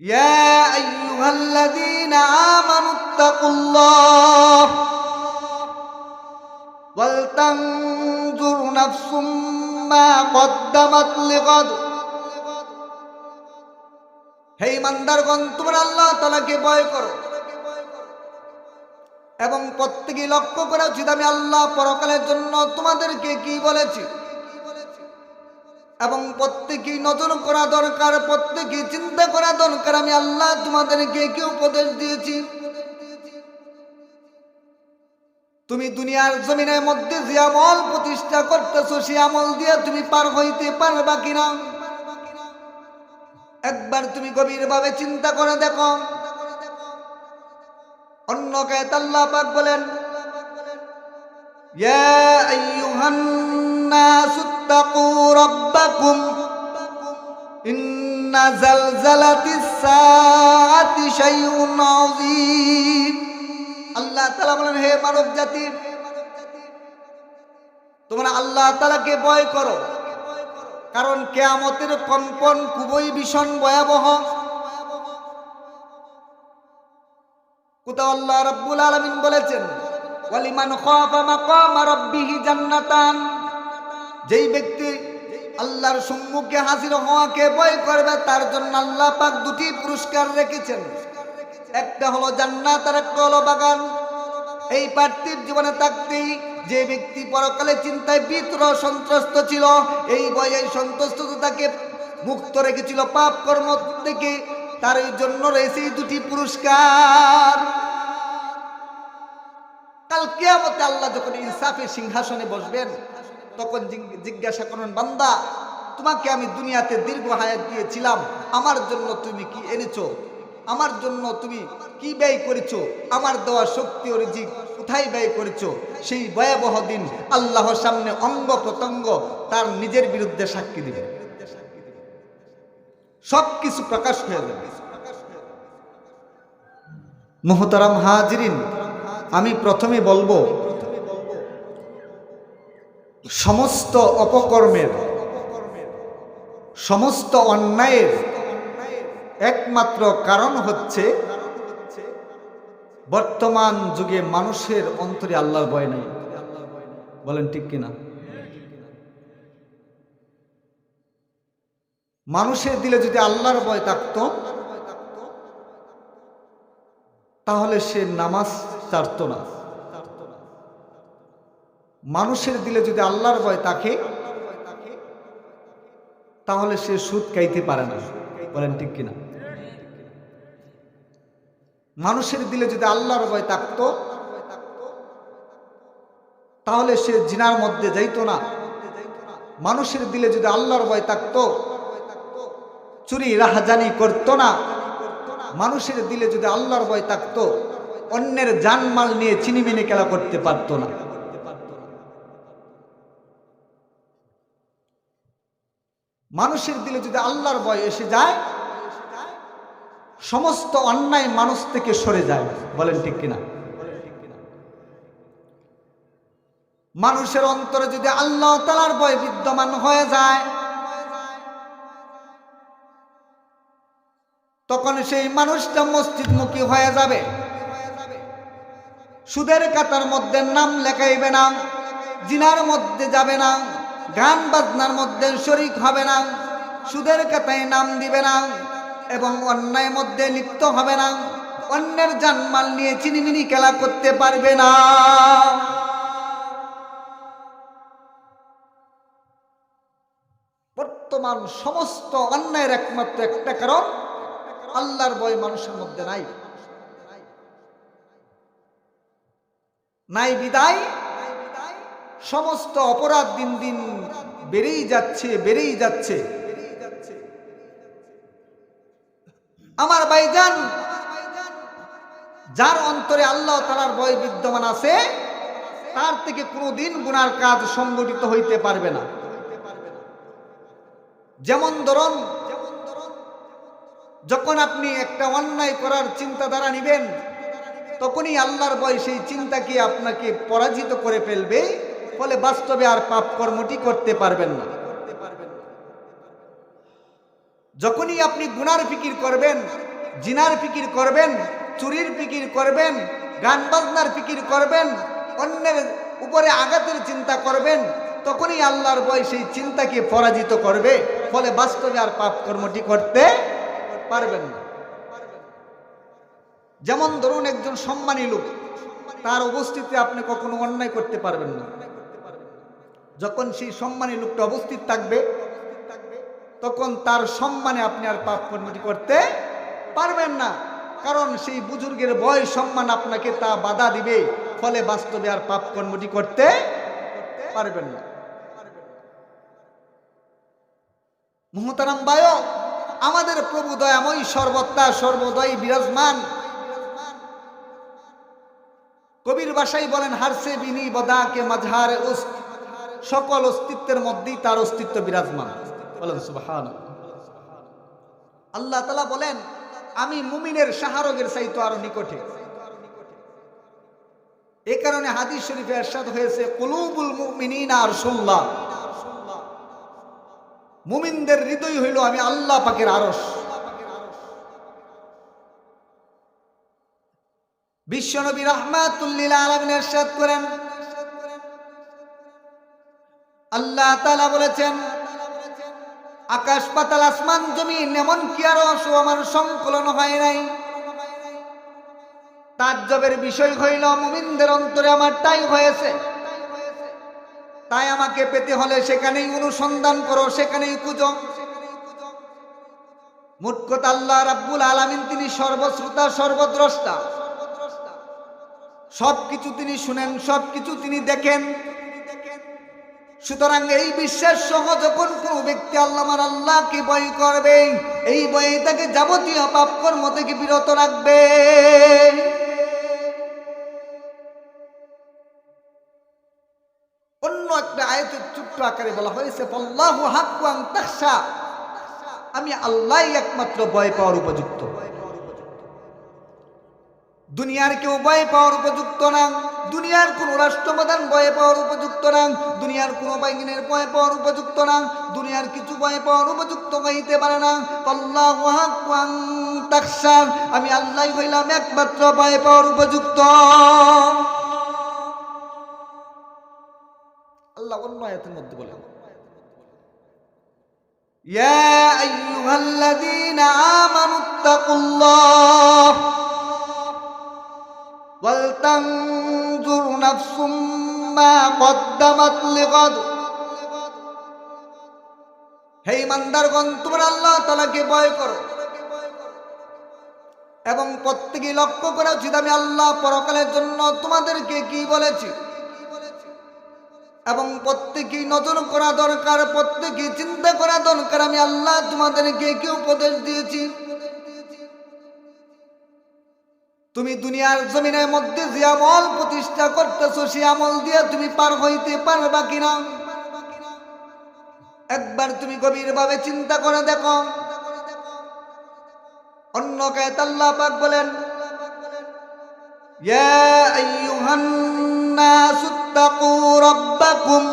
يا أيها الذين آمنوا اتقوا الله ولتنظر نفس ما قدمت لغد হে ইমানদারগণ তোমরা আল্লাহ তালাকে ভয় করো এবং প্রত্যেকে লক্ষ্য করা উচিত আমি আল্লাহ পরকালের জন্য তোমাদেরকে কি বলেছি এবং প্রত্যেকেই নজর করা দরকার প্রত্যেকে চিন্তা করা দরকার, আমি আল্লাহ তোমাদেরকে কি উপদেশ দিয়েছি? তুমি দুনিয়ার জমিনের মধ্যে যে আমল প্রতিষ্ঠা করতেছো সে আমল দিয়ে তুমি পার হইতে পারবা কিনা? একবার তুমি গভীরভাবে চিন্তা করে দেখো। অন্য কায়ত আল্লাহ পাক বলেন, ইয়া আইয়ুহান নাস اتقوا ربكم إن زلزلة الساعة شيء عظيم আল্লাহ তালা বলেন হে মানব জাতি তোমরা আল্লাহ তালাকে ভয় করো কারণ কেয়ামতের কম্পন খুবই ভীষণ ভয়াবহ কোথাও আল্লাহ রব্বুল আলমিন বলেছেন ওয়ালিমান খাফা মাকামা রাব্বিহি জান্নাতান যেই ব্যক্তি আল্লাহর সম্মুখে হাজির হওয়াকে ভয় করবে, তার জন্য আল্লাহ পাক দুটি পুরস্কার রেখেছেন। একটা হলো জান্নাত, আর একটা হলো বাগান। এই পার্থিব জীবনে থাকতেই যে ব্যক্তি পরকালে চিন্তায় বিতর সন্ত্রস্ত ছিল, এই বয়ে সন্তুষ্ট তাকে মুক্ত রেখেছিল পাপ কর্ম থেকে, তার জন্য রয়েছে এই দুটি পুরস্কার। কাল কেয়ামতে আল্লাহ যখন ইনসাফের সিংহাসনে বসবেন তখন জিজ্ঞাসা করেন বান্দা, তোমাকে আমি দুনিয়াতে দীর্ঘ হায়াত দিয়েছিলাম, আমার জন্য তুমি কি এনেছো? আমার জন্য তুমি কি ব্যয় করেছ? আমার দেওয়া শক্তি ও রিজিক কোথায় ব্যয় করেছ? সেই ভয়াবহ দিন আল্লাহর সামনে অঙ্গ প্রত্যঙ্গ তার নিজের বিরুদ্ধে সাক্ষী দিবে। সব কিছু প্রকাশ হয়ে যাবে। মোহতারাম হাজরিন, আমি প্রথমে বলব সমস্ত অপকর্মের, সমস্ত অন্যায়ের একমাত্র কারণ হচ্ছে বর্তমান যুগে মানুষের অন্তরে আল্লাহর ভয় নেই। বলেন ঠিক কিনা? মানুষের দিলে যদি আল্লাহর ভয় থাকতো, তাহলে সে নামাজ ছাড়ত না। মানুষের দিলে যদি আল্লাহর ভয় থাকে, তাহলে সে সুদ খাইতে পারে না। বলেন ঠিক কিনা? মানুষের দিলে যদি আল্লাহর ভয় থাকত, তাহলে সে জিনার মধ্যে যাইতো না। মানুষের দিলে যদি আল্লাহর ভয় থাকতো, চুরি, রাহাজানি করতো না। মানুষের দিলে যদি আল্লাহর ভয় থাকতো, অন্যের জানমাল নিয়ে চিনিমিনি খেলা করতে পারতো না। মানুষের দিলে যদি আল্লাহর ভয় এসে যায়, সমস্ত অন্যায় মানুষ থেকে সরে যায়। বলেন ঠিক কিনা? মানুষের অন্তরে যদি আল্লাহ তালার ভয় বিদ্যমান হয়ে যায়, তখন সেই মানুষটা মসজিদমুখী হয়ে যাবে। সুদের কাতার মধ্যে নাম লেখাইবে না, জিনার মধ্যে যাবে না। গান বাজনার মধ্যে শরিক হবে না, সুদের কাতায় নাম দিবে না এবং অন্যায় মধ্যে লিপ্ত হবে না, অন্যের জানমাল নিয়ে চিনিমিনি খেলা করতে পারবে না। বর্তমান সমস্ত অন্যায়ের একমাত্র একটা কারণ, আল্লাহর বয় মানুষের মধ্যে নাই। নাই বিদায় সমস্ত অপরাধ দিন দিন বেড়েই যাচ্ছে বেড়েই যাচ্ছে। আমার ভাইজান, যার অন্তরে আল্লাহ তালার ভয় বিদ্যমান আছে, তার থেকে কোনোদিন গুনার কাজ সংগঠিত হইতে পারবে না। যেমন ধরুন, যখন আপনি একটা অন্যায় করার চিন্তাধারা নিবেন, তখনই আল্লাহর ভয় সেই চিন্তাকে আপনাকে পরাজিত করে ফেলবে। ফলে বাস্তবে আর পাপ কর্মটি করতে পারবেন না। যখনই আপনি গুনার ফিকির করবেন, জিনার ফিকির করবেন, চুরির ফিকির করবেন গান বাজনার ফিকির করবেন, অন্যের উপরে আঘাতের চিন্তা করবেন, তখনই আল্লাহর বয় সেই চিন্তাকে পরাজিত করবে, ফলে বাস্তবে আর পাপ কর্মটি করতে পারবেন না। যেমন ধরুন একজন সম্মানী লোক, তার উপস্থিতিতে আপনি কখনো অন্যায় করতে পারবেন না। যখন সেই সম্মানী লোকটা অবস্থিত থাকবে, তখন তার সম্মানে আপনি আর পাপ কর্মটি করতে পারবেন না। কারণ সেই বুজুর্গের বয়স সম্মান আপনাকে তা বাধা দিবে, ফলে বাস্তবে আর পাপ কর্মটি করতে পারবেন না। মোহতারাম বায় আমাদের প্রভু দয়াময় সর্বত্রা সর্বদয় বিরাজমান। কবির বাসাই বলেন, হারসে বিনি বদাকে মাঝহার উস্ত সকল অস্তিত্বের মধ্যেই তার অস্তিত্ব বিরাজমান। বলেন সুবহান আল্লাহ তালা বলেন, আমি মুমিনের শাহরগের চাইতো আরও নিকটে। এ কারণে হাদিস শরীফে এরশাদ হয়েছে, কুলুবুল মুমিনিনা আর সুল্লাহ মুমিনদের হৃদয় হইল আমি আল্লাহ পাকের আরস বিশ্বনবী রহমাতুল্লিল আলমিন এরশাদ করেন আল্লাহ তালা বলেছেন, আকাশ, পাতাল, আসমান, জমিন এমন কি আরও আমার সংকলন হয় নাই। তাজ্জবের বিষয় হইল, মুমিনদের অন্তরে আমার টাই হয়েছে। তাই আমাকে পেতে হলে সেখানেই অনুসন্ধান করো, সেখানেই খুঁজো। মোট কথা আল্লাহ রাব্বুল আলামিন তিনি সর্বশ্রোতা, সর্বদ্রষ্টা। সবকিছু তিনি শুনেন, সবকিছু তিনি দেখেন। সুতরাং এই বিশ্বাস সহ যখন কোনো ব্যক্তি আল্লাহর আল্লাহকে বই করবে, এই বই তাকে যাবতীয় পাপ কর্ম থেকে বিরত রাখবে। অন্য একটা আয়তের ছোট্ট আকারে বলা হয়েছে, আল্লাহ হাকুয়াং তাকসা আমি আল্লাহ একমাত্র ভয় পাওয়ার উপযুক্ত। দুনিয়ার কেউ ভয় পাওয়ার উপযুক্ত না। দুনিয়ার কোন রাষ্ট্রপ্রধান ভয় পাওয়ার উপযুক্ত না দুনিয়ার কোন বাহিনীর ভয় পাওয়ার উপযুক্ত না দুনিয়ার কিছু ভয় পাওয়ার উপযুক্ত হইতে পারে না আল্লাহ তাকসার আমি আল্লাহ হইলাম একমাত্র ভয় পাওয়ার উপযুক্ত আল্লাহ অন্য আয়াতের মধ্যে বলেন يا أيها الذين آمنوا اتقوا الله ولتنظر نفس ما قدمت لغد হে ইমানদারগণ তোমরা আল্লাহ তালাকে ভয় করো এবং প্রত্যেকে লক্ষ্য করা উচিত আমি আল্লাহ পরকালের জন্য তোমাদেরকে কি বলেছি এবং প্রত্যেকেই নজর করা দরকার প্রত্যেকে চিন্তা করা দরকার আমি আল্লাহ তোমাদেরকে কি উপদেশ দিয়েছি তুমি দুনিয়ার জমিনের মধ্যে যে আমল প্রতিষ্ঠা করতেছো, সে আমল দিয়ে তুমি পার হইতে পারবা কিনা? একবার তুমি গভীরভাবে চিন্তা করে দেখো। অন্য কায়ত তাল্লা পাক বলেন, ইয়া আইয়ুহান নাসু তাকু রাব্বাকুম,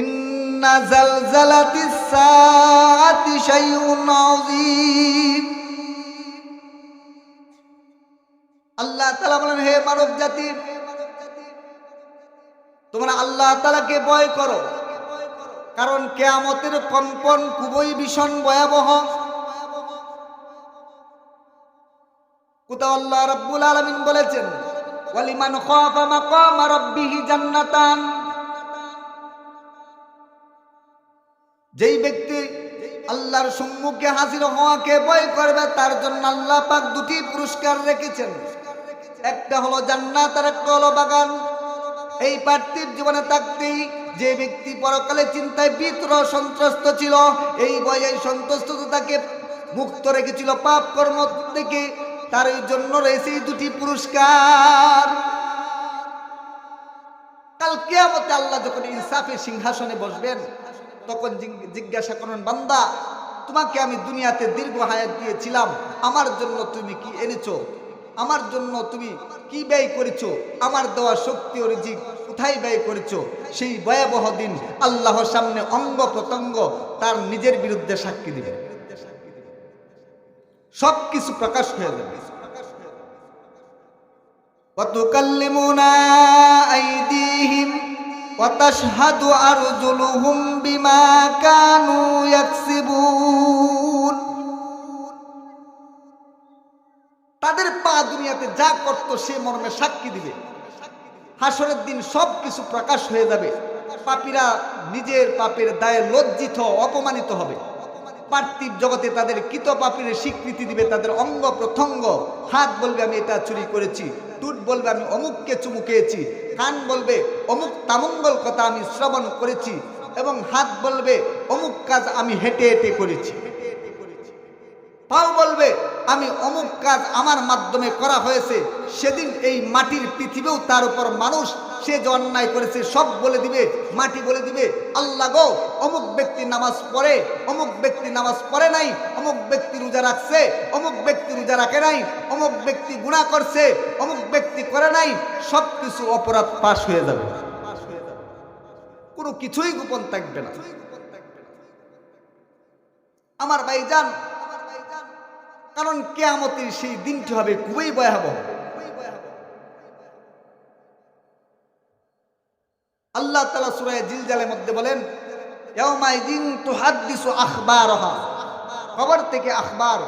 ইন্না জালজালাতিস সাতি শাইউন আযীম। আল্লাহ তালা বলেন, হে মানব জাতি, তোমরা আল্লাহ তালাকে ভয় করো। কারণ কেয়ামতের কম্পন খুবই ভীষণ ভয়াবহ। কোথাও আল্লাহ রব্বুল আলমিন বলেছেন, ওয়ালিমান খাফা মাকামা রাব্বিহি জান্নাতান। যেই ব্যক্তি আল্লাহর সম্মুখে হাজির হওয়াকে ভয় করবে, তার জন্য আল্লাহ পাক দুটি পুরস্কার রেখেছেন। একটা হলো জান্নাত আর একটা হলো বাগান। এই পার্থিব জীবনে থাকতেই যে ব্যক্তি পরকালে চিন্তায় বিতর সন্ত্রস্ত ছিল, এই বয়ে সন্ত্রস্ত তাকে মুক্ত রেখেছিল পাপ কর্ম থেকে তার জন্য রয়েছে দুটি পুরস্কার। কাল কেয়ামতে আল্লাহ যখন ইনসাফের সিংহাসনে বসবেন, তখন জিজ্ঞাসা করেন বান্দা, তোমাকে আমি দুনিয়াতে দীর্ঘ হায়াত দিয়েছিলাম, আমার জন্য তুমি কি এনেছো? আমার জন্য তুমি কি ব্যয় করেছো আমার দেওয়া শক্তি ও রিজিক কোথায় ব্যয় করেছো সেই ভয়াবহ দিন আল্লাহর সামনে অঙ্গ প্রত্যঙ্গ তার নিজের বিরুদ্ধে সাক্ষী দিবে সব কিছু প্রকাশ হয়ে যাবে وتكلمنا أيديهم وتشهد أرجلهم بما كانوا يكسبون তাদের পা দুনিয়াতে যা করত সে মর্মে সাক্ষী দিবে। হাসরের দিন সব কিছু প্রকাশ হয়ে যাবে। পাপীরা নিজের পাপের দায়ে লজ্জিত, অপমানিত হবে। পার্থিব জগতে তাদের কৃত পাপের স্বীকৃতি দিবে তাদের অঙ্গ প্রত্যঙ্গ। হাত বলবে, আমি এটা চুরি করেছি। টুট বলবে, আমি অমুককে চুমুকেছি কান বলবে, অমুক তামঙ্গল কথা আমি শ্রবণ করেছি। এবং হাত বলবে, অমুক কাজ আমি হেঁটে হেঁটে করেছি। পাও বলবে আমি অমুক কাজ আমার মাধ্যমে করা হয়েছে। সেদিন এই মাটির পৃথিবীও তার উপর মানুষ সে যে অন্যায় করেছে, সব বলে দিবে, মাটি বলে দিবে। আল্লাহ গো, অমুক ব্যক্তি নামাজ পড়ে, অমুক ব্যক্তি নামাজ পড়ে নাই, অমুক ব্যক্তি রোজা রাখছে, অমুক ব্যক্তি রোজা রাখে নাই, অমুক ব্যক্তি গুণা করছে, অমুক ব্যক্তি করে নাই সব কিছু অপরাধ পাশ হয়ে যাবে। কোনো কিছুই গোপন থাকবে না। আমার ভাই যান কারণ কেয়ামতের সেই দিনটি হবে খুবই ভয়াবহ। আল্লাহ তালা সুরায় জিলজালের মধ্যে বলেন খবর থেকে আখবার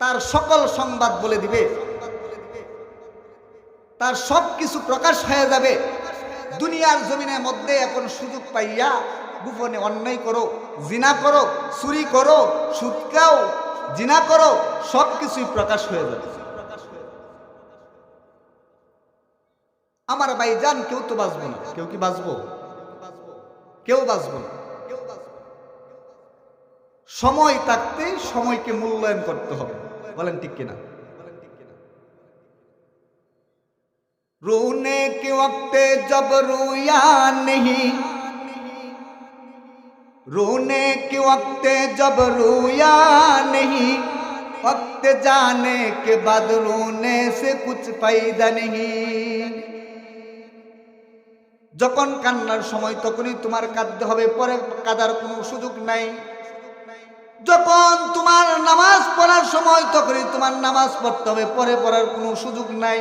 তার সকল সংবাদ বলে দিবে। তার সব কিছু প্রকাশ হয়ে যাবে। দুনিয়ার জমিনের মধ্যে এখন সুযোগ পাইয়া গোপনে অন্যায় করো। জিনা করো, চুরি করো সুৎকাও জিনা করো, সব কিছুই প্রকাশ হয়ে যাবে। আমার ভাই যান কেউ তো বাঁচবো না। কেউ কি বাঁচবো? কেউ বাঁচবো না। সময় থাকতে সময়কে মূল্যায়ন করতে হবে। বলেন ঠিক কিনা? رونے কে وقت জব রুয়া نہیں رونے کے وقت جب رویا نہیں وقت جانے کے بعد رونے سے کچھ فائدہ نہیں যখন কান্নার সময় তখনই তোমার কাঁদতে হবে, পরে কাদার কোনো সুযোগ নাই। যখন তোমার নামাজ পড়ার সময় তখনই তোমার নামাজ পড়তে হবে, পরে পড়ার কোনো সুযোগ নাই।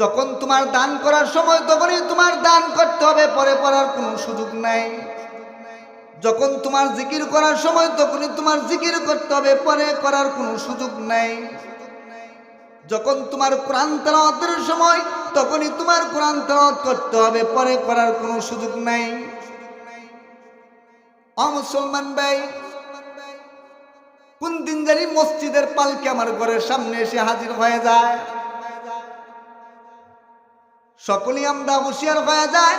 যখন তোমার দান করার সময় তখনই তোমার দান করতে হবে, পরে পড়ার কোনো সুযোগ নাই। যখন তোমার জিকির করার সময় তখনই তোমার জিকির করতে হবে, পরে করার কোনো সুযোগ নাই। যখন তোমার কোরআন তেলাওয়াতের সময় তখনই তোমার কোরআন তেলাওয়াত করতে হবে, পরে করার কোনো সুযোগ নাই। মুসলমান ভাই, কোন দিন জানি মসজিদের পালকে আমার ঘরের সামনে এসে হাজির হয়ে যায়। সকলেই আমরা হুঁশিয়ার হয়ে যায়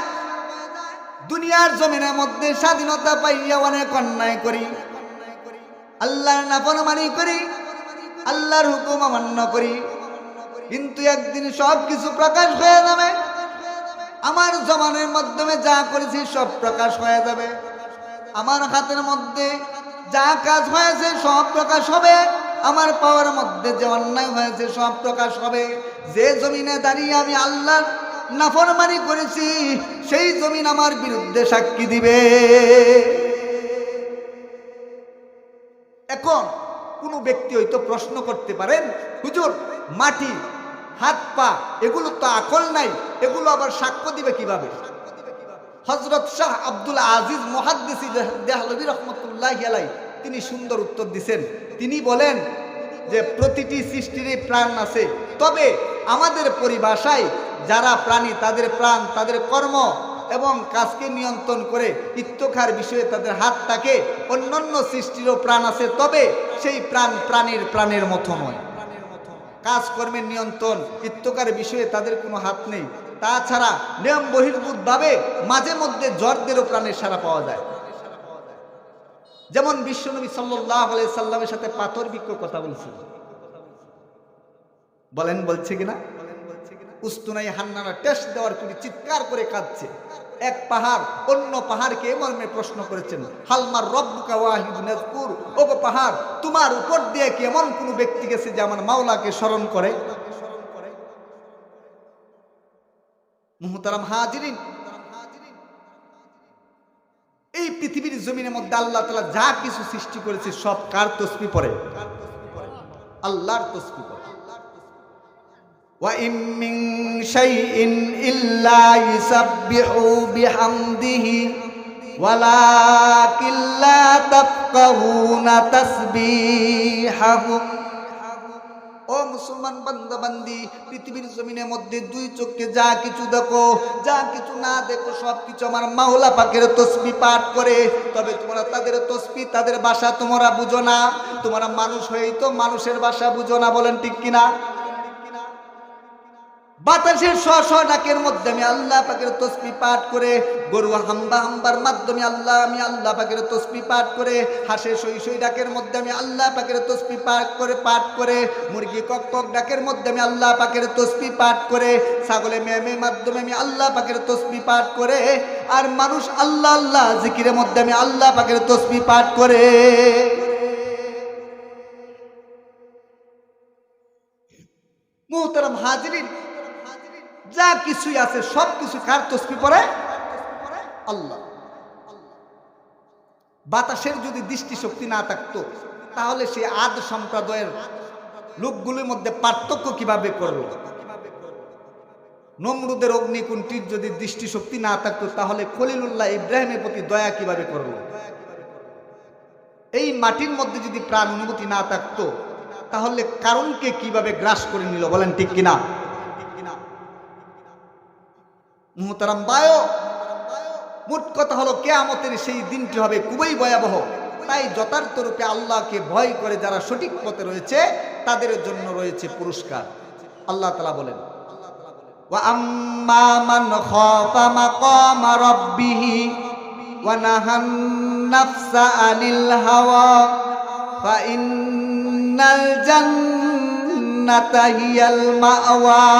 দুনিয়ার জমিনের মধ্যে স্বাধীনতা পাইয়া অনেক অন্যায় করি। আল্লাহর নাফরমানি করি, আল্লাহর হুকুম অমান্য করি। কিন্তু একদিন সব কিছু প্রকাশ হয়ে যাবে। আমার জমানের মাধ্যমে যা করেছি সব প্রকাশ হয়ে যাবে। আমার হাতের মধ্যে যা কাজ হয়েছে সব প্রকাশ হবে। আমার পাওয়ার মধ্যে যে অন্যায় হয়েছে সব প্রকাশ হবে। যে জমিনে দাঁড়িয়ে আমি আল্লাহর নাফরমানি করেছি, সেই জমিন আমার বিরুদ্ধে সাক্ষী দিবে। এখন কোনো ব্যক্তি হয়তো প্রশ্ন করতে পারেন, হুজুর, মাটি, হাত পা, এগুলো তো আকল নাই, এগুলো আবার সাক্ষ্য দিবে কীভাবে? হজরত শাহ আব্দুল আজিজ মহাদ্দিসি দেহলবি রহমতুল্লাহ আলাই তিনি সুন্দর উত্তর দিছেন। তিনি বলেন যে, প্রতিটি সৃষ্টিরই প্রাণ আছে, তবে আমাদের পরিভাষায় যারা প্রাণী, তাদের প্রাণ, তাদের কর্ম এবং কাজকে নিয়ন্ত্রণ করে ইত্যখার বিষয়ে তাদের হাত থাকে অন্যান্য সৃষ্টিরও প্রাণ আছে, তবে সেই প্রাণ প্রাণীর প্রাণের মতো নয়। কাজকর্মের নিয়ন্ত্রণ ইত্যকার বিষয়ে তাদের কোনো হাত নেই। তাছাড়া নিয়ম বহির্ভূতভাবে মাঝে মধ্যে জ্বরদেরও প্রাণের সারা পাওয়া যায়। যেমন বিশ্বনবী সাল্লাহ সাল্লামের সাথে পাথর বিক্ষ কথা বলছিল। বলেন, বলছে কিনা? উস্তুনাই হান্নারা টেস্ট দেওয়ার করে চিৎকার করে কাঁদছে। এক পাহাড়, অন্য পাহাড়কে মর্মে প্রশ্ন করেছেন হালমার রব্বুকা ওয়াহিদ নাজপুর ও গো পাহাড়, তোমার উপর দিয়ে কি এমন কোনো ব্যক্তি গেছে যে আমার মাওলাকে স্মরণ করে? মুহতারাম হাজিরিন, এই পৃথিবীর জমিনের মধ্যে আল্লাহ তালা যা কিছু সৃষ্টি করেছে সব কার তসবি পড়ে? আল্লাহর তসবি পড়ে। وإن من شيء إلا يسبح بحمده ولكن لا تفقهون تسبيحهم ও মুসলমান বান্দা বান্দি পৃথিবীর জমিনের মধ্যে দুই চোখে যা কিছু দেখো যা কিছু না দেখো সব কিছু আমার মাওলা পাকের তসবি পাঠ করে তবে তোমরা তাদের তসবি তাদের ভাষা তোমরা বুঝো না তোমরা মানুষ হয়েই তো মানুষের ভাষা বুঝো না বলেন ঠিক কিনা বাতাসের শ শ ডাকের মধ্যে আমি আল্লাহ পাকের তসবি পাঠ করে, গরু হাম্বা হাম্বার মাধ্যমে আল্লাহ, আমি আল্লাহ পাকের তসবি পাঠ করে, হাসে সই সই ডাকের মধ্যে আমি আল্লাহ পাকের তসবি পাঠ করে পাঠ করে, মুরগি কক কক ডাকের মধ্যে আমি আল্লাহ পাকের তসবি পাঠ করে, ছাগলে মেমে মাধ্যমে আমি আল্লাহ পাকের তসবি পাঠ করে, আর মানুষ আল্লাহ আল্লাহ জিকিরের মধ্যে আমি আল্লাহ পাকের তসবি পাঠ করে। মুহতারাম হাজিরিন যা কিছুই আছে, সব কিছু কার তসবি পরে আল্লাহ। বাতাসের যদি দৃষ্টিশক্তি না থাকতো, তাহলে সে আদ সম্প্রদায়ের লোকগুলির মধ্যে পার্থক্য কীভাবে করল? নমরুদের অগ্নিকুণ্ঠির যদি দৃষ্টিশক্তি না থাকতো, তাহলে খলিলুল্লাহ ইব্রাহিমের প্রতি দয়া কীভাবে করল? এই মাটির মধ্যে যদি প্রাণ অনুভূতি না থাকতো, তাহলে কারণকে কীভাবে গ্রাস করে নিল, বলেন ঠিক কিনা? মুহতারাম বায়ো মোট কথা হলো কেয়ামতের সেই দিনটি হবে খুবই ভয়াবহ তাই যথার্থ রূপে আল্লাহকে ভয় করে যারা সঠিক পথে রয়েছে তাদের জন্য রয়েছে পুরস্কার আল্লাহ তালা বলেন وأما من خاف مقام ربه ونهى النفس عن الهوى فإن الجنة هي المأوى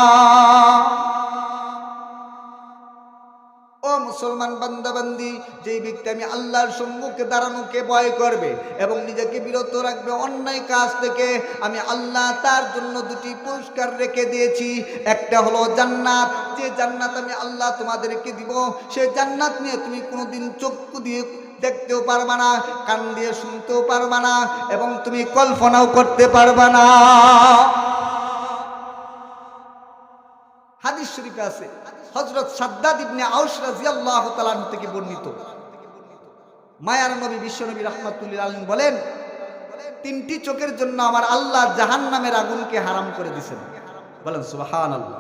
ও মুসলমান বান্দাবান্দি, যেই ব্যক্তি আমি আল্লাহর সম্মুখে দাঁড়ানোকে ভয় করবে এবং নিজেকে বিরত রাখবে অন্যায় কাজ থেকে, আমি আল্লাহ তার জন্য দুটি পুরস্কার রেখে দিয়েছি। একটা হলো জান্নাত, যে জান্নাত আমি আল্লাহ তোমাদেরকে দিব, সে জান্নাত নিয়ে তুমি কোনোদিন চক্ষু দিয়ে দেখতেও পারবা না, কান দিয়ে শুনতেও পারবা না এবং তুমি কল্পনাও করতে পারবা না। হাদিস শরীফে আছে হজরত সাদ্দাদ ইবনে আউস রাজিয়াল্লাহু তাআলা থেকে বর্ণিত। মায়ার নবী বিশ্বনবী রাহমাতুল্লাহ আলাইহি বলেন, তিনটি চোখের জন্য আমার আল্লাহ জাহান্নামের আগুনকে হারাম করে দিয়েছেন। বলেন, সুবহানাল্লাহ।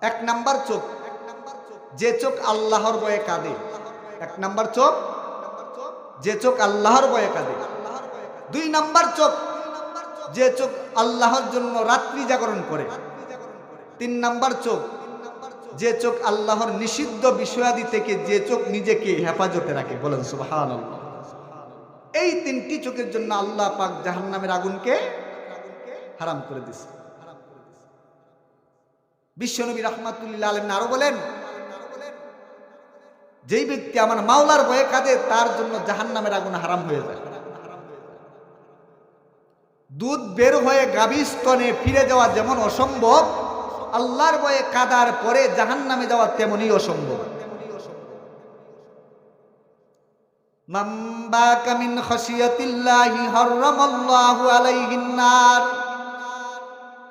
এক নাম্বার চোখ, যে চোখ আল্লাহর বয়ে কাঁদে। এক নাম্বার চোখ, যে চোখ আল্লাহর বয়ে কাঁদে। দুই নাম্বার চোখ, যে চোখ আল্লাহর জন্য রাত্রি জাগরণ করে। তিন নাম্বার চোখ। যে চোখ আল্লাহর নিষিদ্ধ বিষয়াদি থেকে যে চোখ নিজেকে হেফাজতে রাখে, বলেন সুবাহান এই তিনটি চোখের জন্য আল্লাহ পাক জাহান্নামের আগুনকে হারাম করে দিছে। বিশ্বনবী রহমাতুল্লাহ আলম আরও বলেন, যেই ব্যক্তি আমার মাওলার ভয়ে কাঁদে, তার জন্য জাহান্নামের আগুন হারাম হয়ে যায়। দুধ বের হয়ে গাভী স্তনে ফিরে যাওয়া যেমন অসম্ভব আল্লাহর বয়ে কাদার পরে জাহান নামে যাওয়া তেমনই অসম্ভব।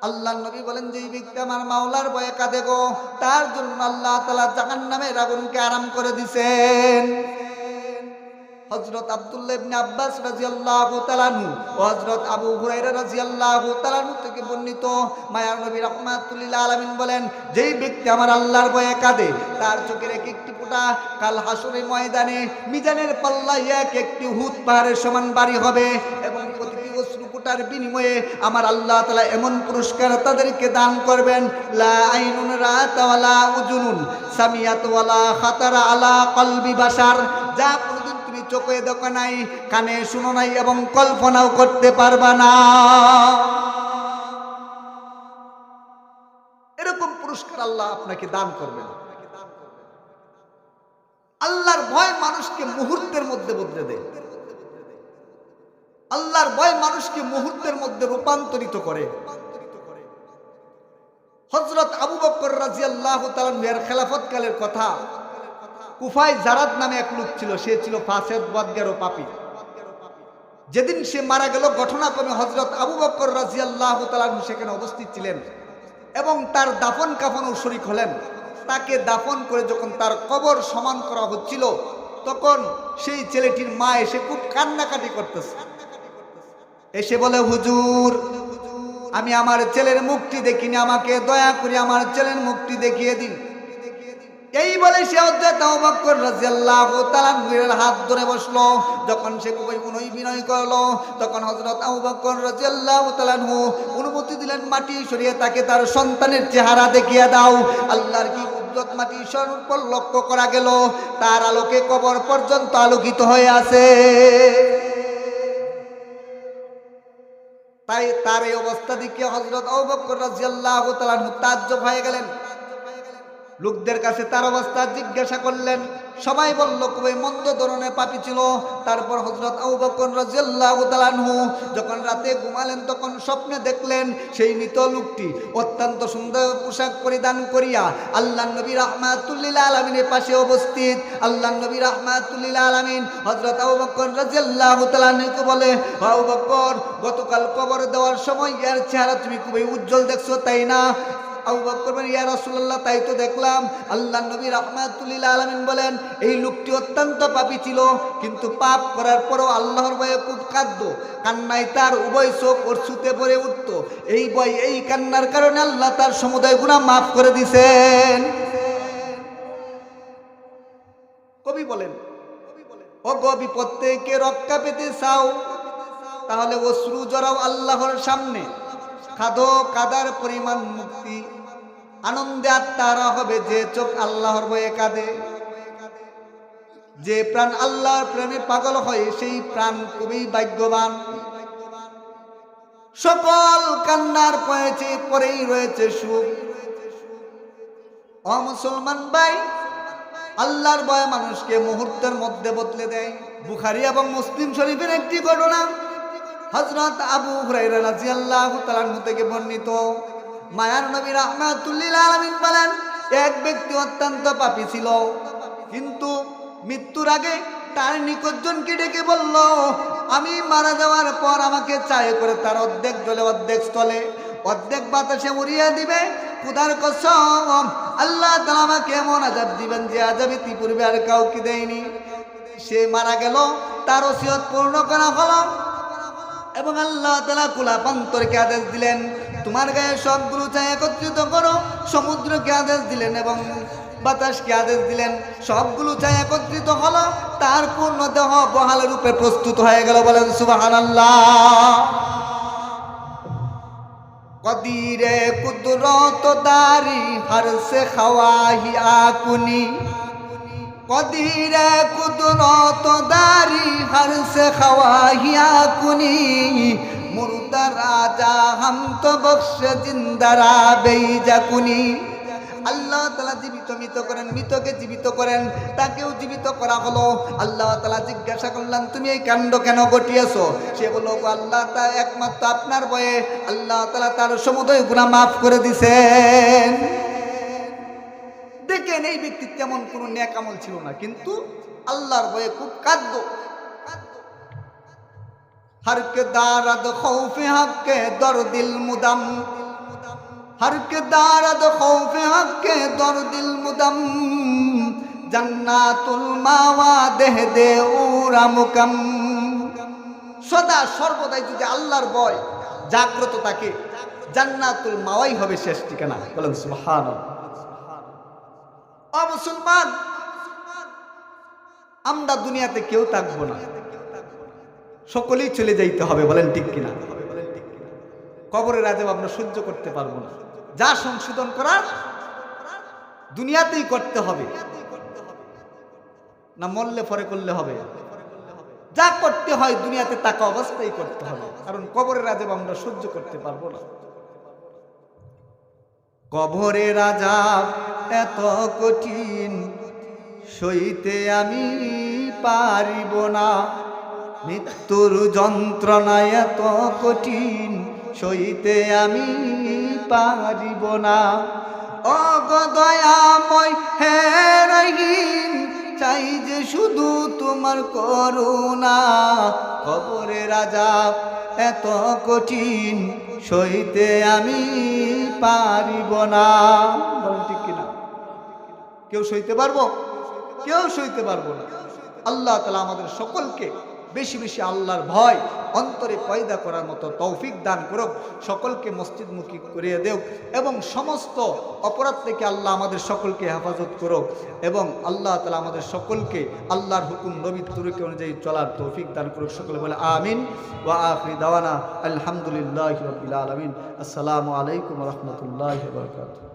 আল্লাহ বলেন যে তার জন্য আল্লাহ তাআলা জাহান্নামের আগুনকে আরাম করে দিবেন হজরত আব্দুল্লাহ আব্বাস থেকে বর্ণিত আলামিন বলেন, যেই ব্যক্তি আমার আল্লাহর তার চোখের এক একটি ফোঁটা কাল ময়দানে, মিজানের এক একটি পাহাড়ের সমান বাড়ি হবে এবং প্রতিটি অশ্রু বিনিময়ে আমার আল্লাহ তাআলা এমন পুরস্কার তাদেরকে দান করবেন, লা আইনুন খাতারা আলা কলবি বাশার যা চোখে দেখো নাই, কানে শুনো নাই এবং কল্পনাও করতে পারবা না। এরকম পুরস্কার আল্লাহ আপনাকে দান করবেন। আল্লাহর ভয় মানুষকে মুহূর্তের মধ্যে বদলে দেয়। আল্লাহর ভয় মানুষকে মুহূর্তের মধ্যে রূপান্তরিত করে। হজরত আবু বকর রাজি আল্লাহ তালের খেলাফত কালের কথা কুফায় জারাদ নামে এক লোক ছিল, সে ছিল ফাসেদ বদগের পাপি। যেদিন সে মারা গেল, ঘটনাক্রমে হজরত আবু বক্কর রাজিয়াল্লাহ সেখানে উপস্থিত ছিলেন এবং তার দাফন কাফনও শরিক হলেন। তাকে দাফন করে যখন তার কবর সমান করা হচ্ছিল, তখন সেই ছেলেটির মা এসে খুব কান্নাকাটি করতেছে। এসে বলে, হুজুর, আমি আমার ছেলের মুখটি দেখিনি, আমাকে দয়া করে আমার ছেলের মুখটি দেখিয়ে দিন। এই বলে সে হযরত আবু বকর রাদিয়াল্লাহু তাআলা নূরের হাত ধরে বসল। যখন সে খুবই বিনয় বিনয় করল, তখন হযরত আবু বকর রাদিয়াল্লাহু তাআলা অনুমতি দিলেন, মাটি সরিয়ে তাকে তার সন্তানের চেহারা দেখিয়ে দাও। আল্লাহর কি কুদরত মাটি সরানোর লক্ষ্য করা গেল? তার আলোকে কবর পর্যন্ত আলোকিত হয়ে আছে। তাই তার এই অবস্থা দেখে হযরত আবু বকর রাদিয়াল্লাহু তাআলা তাজ্জব হয়ে গেলেন। লোকদের কাছে তার অবস্থা জিজ্ঞাসা করলেন। সবাই বলল, খুবই মন্দ ধরনের পাপি ছিল। তারপর হজরত আবু বকর রাদিয়াল্লাহু তাআলা যখন রাতে ঘুমালেন, তখন স্বপ্নে দেখলেন সেই মৃত লোকটি অত্যন্ত সুন্দর পোশাক পরিধান করিয়া আল্লাহ নবী রাহমাতুল্লিল আলমিনের পাশে অবস্থিত আল্লাহ নবী রাহমাতুল্লিল আলমিন হজরত আবু বকর রাদিয়াল্লাহু তাআলা বলে, আবু বকর, গতকাল কবর দেওয়ার সময় এর চেহারা তুমি খুবই উজ্জ্বল দেখছ, তাই না? তাই তো দেখলাম। আল্লাহ নবী বলেন, এই লোকটি অত্যন্ত ছিল, কিন্তু পাপ করার পরও আল্লাহর খুব কান্নায় তার উভয় চোখ পড়ে উঠত। এই ভয়, এই কান্নার কারণে আল্লাহ তার সমুদায় গুনাহ মাফ করে দিছেন। কবি বলেন ও থেকে রক্ষা পেতে চাও, তাহলে অশ্রু জড়াও আল্লাহর সামনে। খাদো কাদার পরিমাণ মুক্তি আনন্দে আত্মারা হবে, যে চোখ আল্লাহর বয়ে কাঁদে। যে প্রাণ আল্লাহর প্রেমে পাগল হয়, সেই প্রাণ খুবই ভাগ্যবান। সকল কান্নার পয়েছে, পরেই রয়েছে সুখ। অ মুসলমান ভাই, আল্লাহর বয় মানুষকে মুহূর্তের মধ্যে বদলে দেয়। বুখারি এবং মুসলিম শরীফের একটি ঘটনা হজরত আবু হুরাইরা রাদিয়াল্লাহু তাআলা থেকে বর্ণিত। মায়ার নবী রাহমাতুল্লিল আলামিন বলেন, এক ব্যক্তি অত্যন্ত পাপী ছিল। কিন্তু মৃত্যুর আগে তার নিকটজনকে ডেকে বলল, আমি মারা যাওয়ার পর আমাকে চায় করে তার অর্ধেক জলে, অর্ধেক স্থলে, অর্ধেক বাতাসে উড়িয়ে দিবে। খুদার কসম, আল্লাহ তাআলা আমাকে এমন আজাব দিবেন যে আজাব ইতিপূর্বে আর কাউকে দেয়নি। সে মারা গেল, তার ওসিয়ত পূর্ণ করা হলো এবং আল্লাহ তালা কুলাপান্তরকে আদেশ দিলেন তোমার গায়ে সবগুলো চাই একত্রিত করো, সমুদ্রকে আদেশ দিলেন এবং বাতাসকে আদেশ দিলেন। সবগুলো চাই একত্রিত হলো, তার পূর্ণ দেহ বহাল রূপে প্রস্তুত হয়ে গেল বলেন সুবাহান কদিরে কুদরত দারি হর সে খাওয়াহি আকুনি। কদিরে কুদরত দারি হর সে খাওয়াহিয়া কুনি মুর্দা রাজা হাম তো বক্স জিন্দারা বেইজা কুনি আল্লাহ তালা জীবিত মৃত করেন, মৃতকে জীবিত করেন, তাকেও জীবিত করা হলো। আল্লাহ তালা জিজ্ঞাসা করলেন, তুমি এই কাণ্ড কেন ঘটিয়েছো? সে বলল আল্লাহ তা একমাত্র আপনার বয়ে আল্লাহ তালা তার সমুদয় গুণা মাফ করে দিছেন। দেখেন, এই ব্যক্তির তেমন কোনো ন্যাক আমল ছিল না, কিন্তু আল্লাহর বয়ে খুব কাঁদ্য হরকে দারাদ খৌফে হককে দর দিল মুদাম হরকে দারাদ খৌফে হককে দর দিল মুদাম জান্নাতুল মাওয়া দেহ দে উরা মুকাম সদা সর্বদাই যদি আল্লাহর ভয় জাগ্রত থাকে জান্নাতুল মাওয়াই হবে শেষ ঠিকানা। বলেন সুবহানাল্লাহ। অমুসলমান আমরা দুনিয়াতে কেউ থাকব না। সকলেই চলে যাইতে হবে, বলেন ঠিক কিনা? কবরের আজব আমরা সহ্য করতে পারব না। যা সংশোধন করার দুনিয়াতেই করতে হবে। না মরলে পরে করলে হবে। যা করতে হয় দুনিয়াতে তাকে অবস্থায় করতে হবে। কারণ কবরের আজব আমরা সহ্য করতে পারব না। কবরে রাজা এত কঠিন, সইতে আমি পারিব না। মৃত্যুর যন্ত্রণায় এত কঠিন, সইতে আমি পারিব না। অগদয়াময় হে রহিম, চাই যে শুধু তোমার করুণা। কবরে রাজা, এত কঠিন, সইতে আমি পারিব না। ঠিক কিনা? কেউ সইতে পারব? কেউ সইতে পারব না। আল্লাহ তালা আমাদের সকলকে বেশি বেশি আল্লাহর ভয়, অন্তরে পয়দা করার মতো তৌফিক দান করুক, সকলকে মসজিদমুখী করিয়ে দেও এবং সমস্ত অপরাধ থেকে আল্লাহ আমাদের সকলকে হেফাজত করুক এবং আল্লাহ তালা আমাদের সকলকে আল্লাহর হুকুম নবী তুরুকে অনুযায়ী চলার তৌফিক দান করুক, সকলে বলে আমিন। ওয়া আখরি দাওয়ানা, আলহামদুলিল্লাহ আলমিন। আসসালামু আলাইকুম রহমতুল্লাহ বরকাত